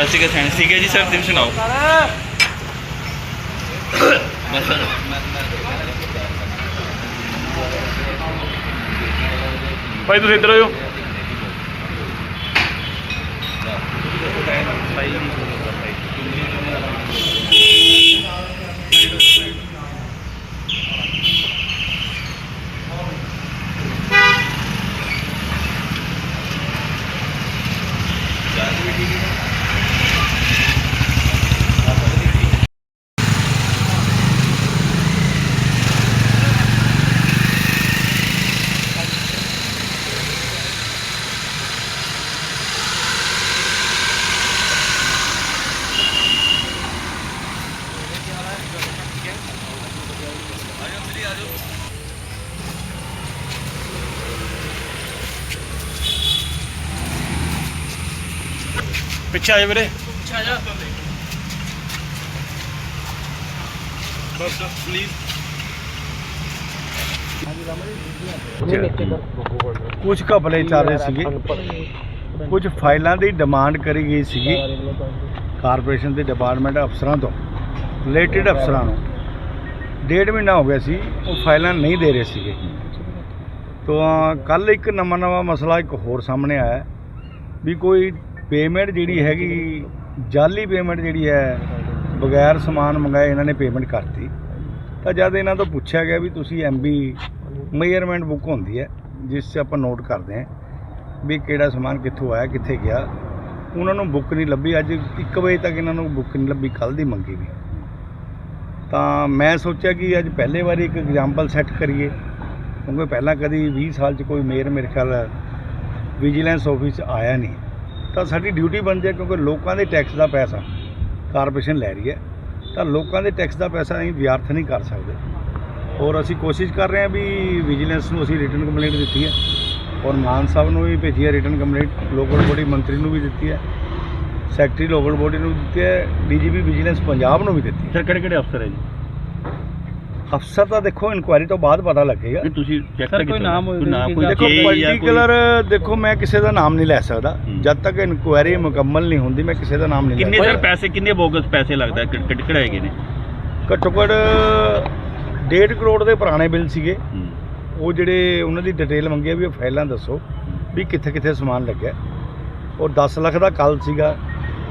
ਸਤਿ ਸ਼੍ਰੀ ਸੀਗਾ ਠੀਕ ਹੈ ਜੀ ਸਰ ਤੁਸੀਂ ਸੁਣਾਓ? ਭਾਈ ਤੁਸੀਂ ਇੱਧਰ ਆਇਓ। ਪਿੱਛੇ ਆ ਜਾ ਵੀਰੇ। ਬਸ ਪਲੀਜ਼ ਕੁਝ ਘਪਲੇ ਚੱਲ ਰਹੇ ਸੀਗੇ। ਕੁਝ ਫਾਈਲਾਂ ਦੀ ਡਿਮਾਂਡ ਕਰੀ ਗਈ ਸੀਗੀ। ਕਾਰਪੋਰੇਸ਼ਨ ਦੇ ਡਿਪਾਰਟਮੈਂਟ ਅਫਸਰਾਂ ਤੋਂ ਰਿਲੇਟਡ ਅਫਸਰਾਂ ਨੂੰ। ਡੇਢ ਮਹੀਨਾ ਹੋ ਗਿਆ ਸੀ, ਉਹ ਫਾਈਲਾਂ ਨਹੀਂ ਦੇ ਰਹੇ ਸੀਗੇ। ਤਾਂ ਕੱਲ ਇੱਕ ਨਵਾਂ ਨਵਾਂ ਮਸਲਾ ਇੱਕ ਹੋਰ ਸਾਹਮਣੇ ਆਇਆ ਵੀ ਕੋਈ ਪੇਮੈਂਟ ਜਿਹੜੀ ਹੈਗੀ, ਜਾਲੀ ਪੇਮੈਂਟ ਜਿਹੜੀ ਹੈ, ਬਗੈਰ ਸਮਾਨ ਮੰਗਾਏ ਇਹਨਾਂ ਨੇ ਪੇਮੈਂਟ ਕਰਤੀ। ਤਾਂ ਜਦ ਇਹਨਾਂ ਤੋਂ ਪੁੱਛਿਆ ਗਿਆ ਵੀ ਤੁਸੀਂ ਐਮਬੀ ਮੇਜਰਮੈਂਟ ਬੁੱਕ ਹੁੰਦੀ ਹੈ, ਜਿਸ 'ਚ ਆਪਾਂ ਨੋਟ ਕਰਦੇ ਹਾਂ, ਵੀ ਕਿਹੜਾ ਸਮਾਨ ਕਿੱਥੋਂ ਆਇਆ, ਕਿੱਥੇ ਗਿਆ, ਉਹਨਾਂ ਨੂੰ ਬੁੱਕ ਨਹੀਂ ਲੱਭੀ। ਅੱਜ 1 ਵਜੇ ਤੱਕ ਇਹਨਾਂ ਨੂੰ ਬੁੱਕ ਨਹੀਂ ਲੱਭੀ ਕੱਲ ਦੀ ਮੰਗੀ ਵੀ। ਤਾਂ ਮੈਂ ਸੋਚਿਆ ਕਿ ਅੱਜ ਪਹਿਲੇ ਵਾਰੀ ਇੱਕ ਐਗਜ਼ਾਮਪਲ ਸੈੱਟ ਕਰੀਏ, ਕਿਉਂਕਿ ਪਹਿਲਾਂ ਕਦੀ 20 ਸਾਲ 'ਚ ਕੋਈ ਮੇਅਰ ਮੇਰੇ ਖਿਆਲ ਵਿਜੀਲੈਂਸ ਆਫਿਸ 'ਚ ਆਇਆ ਨਹੀਂ। ਤਾਂ ਸਾਡੀ ਡਿਊਟੀ ਬਣਦੀ ਹੈ ਕਿਉਂਕਿ ਲੋਕਾਂ ਦੇ ਟੈਕਸ ਦਾ ਪੈਸਾ ਕਾਰਪੋਰੇਸ਼ਨ ਲੈ ਰਹੀ ਹੈ। ਤਾਂ ਲੋਕਾਂ ਦੇ ਟੈਕਸ ਦਾ ਪੈਸਾ ਅਸੀਂ ਵਿਅਰਥ ਨਹੀਂ ਕਰ ਸਕਦੇ। ਔਰ ਅਸੀਂ ਕੋਸ਼ਿਸ਼ ਕਰ ਰਹੇ ਹਾਂ ਵੀ ਵਿਜੀਲੈਂਸ ਨੂੰ ਅਸੀਂ ਰਿਟਰਨ ਕੰਪਲੇਂਟ ਦਿੱਤੀ ਹੈ। ਔਰ ਮਾਨ ਸਾਹਿਬ ਨੂੰ ਵੀ ਭੇਜੀ ਹੈ ਰਿਟਰਨ ਕੰਪਲੇਂਟ ਲੋਕਲ ਬੋਡੀ ਮੰਤਰੀ ਨੂੰ ਵੀ ਦਿੱਤੀ ਹੈ। ਸੈਕਟਰੀ ਲੋਕਲ ਬੋਡੀ ਨੂੰ ਦਿੱਤੀ ਹੈ ਡੀਜੀਪੀ ਵਿਜੀਲੈਂਸ ਪੰਜਾਬ ਨੂੰ ਵੀ ਦਿੱਤੀ ਹੈ। ਸਰ ਕਿਹੜੇ ਕਿਹੜੇ ਅਫਸਰ ਹੈ ਜੀ? ਅਫਸਰ ਤਾਂ ਦੇਖੋ ਇਨਕੁਆਇਰੀ ਤੋਂ ਬਾਅਦ ਪਤਾ ਲੱਗੇਗਾ। ਨਹੀਂ ਤੁਸੀਂ ਚੈੱਕ ਤਾਂ ਕੋਈ ਨਾਮ ਕੋਈ ਨਾਮ ਕਿ ਕੋਈ ਦੇਖੋ ਜਾਂ ਕੋਈ- ਪਾਰਟਿਕੂਲਰ ਦੇਖੋ ਮੈਂ ਕਿਸੇ ਦਾ ਨਾਮ ਨਹੀਂ ਲੈ ਸਕਦਾ। ਹੂੰ। ਜਦ ਤੱਕ ਇਨਕੁਆਇਰੀ ਮੁਕੰਮਲ ਨਹੀਂ ਹੁੰਦੀ ਮੈਂ ਕਿਸੇ ਦਾ ਨਾਮ ਨਹੀਂ ਕਿੰਨੇ ਲੈ ਸਰ ਪੈਸੇ ਕਿੰਨੇ ਬੋਗਸ ਪੈਸੇ ਲੱਗਦਾ? ਕਿ- ਕਿ- ਕਿਹੜੇ ਹੈਗੇ ਨੇ? ਸਕਦਾ ਘੱਟੋ ਘੱਟ 1.5 ਕਰੋੜ ਦੇ ਪੁਰਾਣੇ ਬਿੱਲ ਸੀਗੇ। ਉਹ ਜਿਹੜੇ ਉਹਨਾਂ ਦੀ ਡਿਟੇਲ ਮੰਗੀ ਆ ਵੀ ਉਹ ਫਾਈਲਾਂ ਦੱਸੋ ਵੀ ਕਿੱਥੇ ਕਿੱਥੇ ਸਮਾਨ ਲੱਗਿਆ। ਔਰ 10 ਲੱਖ ਦਾ ਕੱਲ ਸੀਗਾ।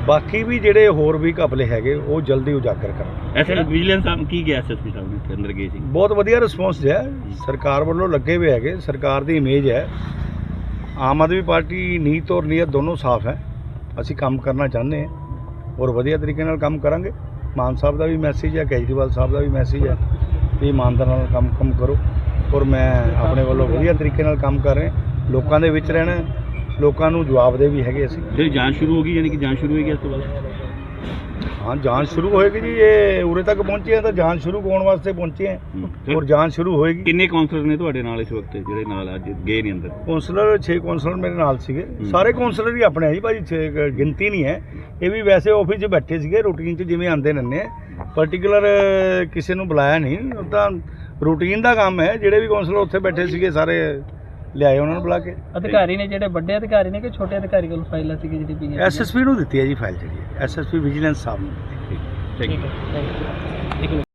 ਬਾਕੀ ਵੀ ਜਿਹੜੇ ਹੋਰ ਵੀ ਘਪਲੇ ਹੈਗੇ ਉਹ ਜਲਦੀ ਉਜਾਗਰ ਕਰਾਂਗੇ। ਐਸੇ ਵਿਜੀਲੈਂਸ ਸਾਹਿਬ ਕੀ ਗਿਆ ਐਸਐਸਪੀ ਸਾਹਿਬ ਨੇ ਅੰਦਰ ਗਏ ਸੀ? ਬਹੁਤ ਵਧੀਆ ਰਿਸਪੌਂਸ ਹੈ ਸਰਕਾਰ ਵੱਲੋਂ ਲੱਗੇ ਹੋਏ ਹੈਗੇ ਸਰਕਾਰ ਦੀ ਇਮੇਜ ਹੈ। ਆਮ ਆਦਮੀ ਪਾਰਟੀ ਨੀਤ ਔਰ ਨੀਅਤ ਦੋਨੋਂ ਸਾਫ਼ ਹੈ। ਅਸੀਂ ਕੰਮ ਕਰਨਾ ਚਾਹੁੰਦੇ ਹਾਂ ਔਰ ਵਧੀਆ ਤਰੀਕੇ ਨਾਲ ਕੰਮ ਕਰਾਂਗੇ। ਮਾਨ ਸਾਹਿਬ ਦਾ ਵੀ ਮੈਸੇਜ ਹੈ ਕੇਜਰੀਵਾਲ ਸਾਹਿਬ ਦਾ ਵੀ ਮੈਸੇਜ ਹੈ ਵੀ ਇਮਾਨਦਾਰ ਨਾਲ ਕੰਮ ਕੰਮ ਕਰੋ। ਔਰ ਮੈਂ ਆਪਣੇ ਵੱਲੋਂ ਵਧੀਆ ਤਰੀਕੇ ਨਾਲ ਕੰਮ ਕਰ ਰਿਹਾ। ਲੋਕਾਂ ਦੇ ਵਿੱਚ ਰਹਿਣਾ ਲੋਕਾਂ ਨੂੰ ਜਵਾਬ ਦੇ ਵੀ ਹੈਗੇ ਅਸੀਂ। ਜਿਹੜੀ ਜਾਂਚ ਸ਼ੁਰੂ ਹੋ ਗਈ ਯਾਨੀ ਕਿ ਜਾਂਚ ਸ਼ੁਰੂ ਹੋਏਗੀ ਇਸ ਤੋਂ ਬਾਅਦ? ਹਾਂ ਜਾਂਚ ਸ਼ੁਰੂ ਹੋਏਗੀ ਜੀ ਇਹ ਉਰੇ ਤੱਕ ਪਹੁੰਚੇ ਆ ਤਾਂ ਜਾਂਚ ਸ਼ੁਰੂ ਹੋਣ ਵਾਸਤੇ ਪਹੁੰਚੇ ਆ। ਹੂੰ। ਔਰ ਜਾਂਚ ਸ਼ੁਰੂ ਹੋਏਗੀ। ਕਿੰਨੇ ਕਾਉਂਸਲਰ ਨੇ ਤੁਹਾਡੇ ਨਾਲ ਇਸ ਵਕਤ ਜਿਹੜੇ ਨਾਲ ਅੱਜ ਗਏ ਨਹੀਂ ਅੰਦਰ? ਕੌਂਸਲਰ 6 ਕੌਂਸਲਰ ਮੇਰੇ ਨਾਲ ਸੀਗੇ। ਸਾਰੇ ਕੌਂਸਲਰ ਹੀ ਆਪਣੇ ਆ ਜੀ ਭਾਜੀ ਗਿਣਤੀ ਨਹੀਂ ਹੈ। ਇਹ ਵੀ ਵੈਸੇ ਆਫਿਸ 'ਚ ਬੈਠੇ ਸੀਗੇ ਰੂਟੀਨ 'ਚ ਜਿਵੇਂ ਆਉਂਦੇ ਨੰਨੇ ਪਾਰਟਿਕੂਲਰ ਕਿਸੇ ਨੂੰ ਬੁਲਾਇਆ ਨਹੀਂ ਤਾਂ ਰੂਟੀਨ ਦਾ ਕੰਮ ਹੈ। ਜਿਹੜੇ ਵੀ ਕੌਂਸਲਰ ਉੱਥੇ ਬੈਠੇ ਸੀਗੇ ਸਾਰੇ ਲਿਆਏ ਉਹਨਾਂ ਨੂੰ ਬੁਲਾ ਕੇ। ਅਧਿਕਾਰੀ ਨੇ ਜਿਹੜੇ ਵੱਡੇ ਅਧਿਕਾਰੀ ਨੇ ਕਿ ਛੋਟੇ ਅਧਿਕਾਰੀ ਕੋਲ ਫਾਈਲਾਂ ਸੀ ਜਿਹੜੀ ਸੀਗੀਆਂ? ਐਸਐਸਪੀ ਨੂੰ ਦਿੱਤੀ ਹੈ ਜੀ ਫਾਈਲ ਜਿਹੜੀ ਐਸਐਸਪੀ ਵਿਜੀਲੈਂਸ ਸਾਹਿਬ ਨੂੰ ਠੀਕ ਹੈ ਥੈਂਕ ਯੂ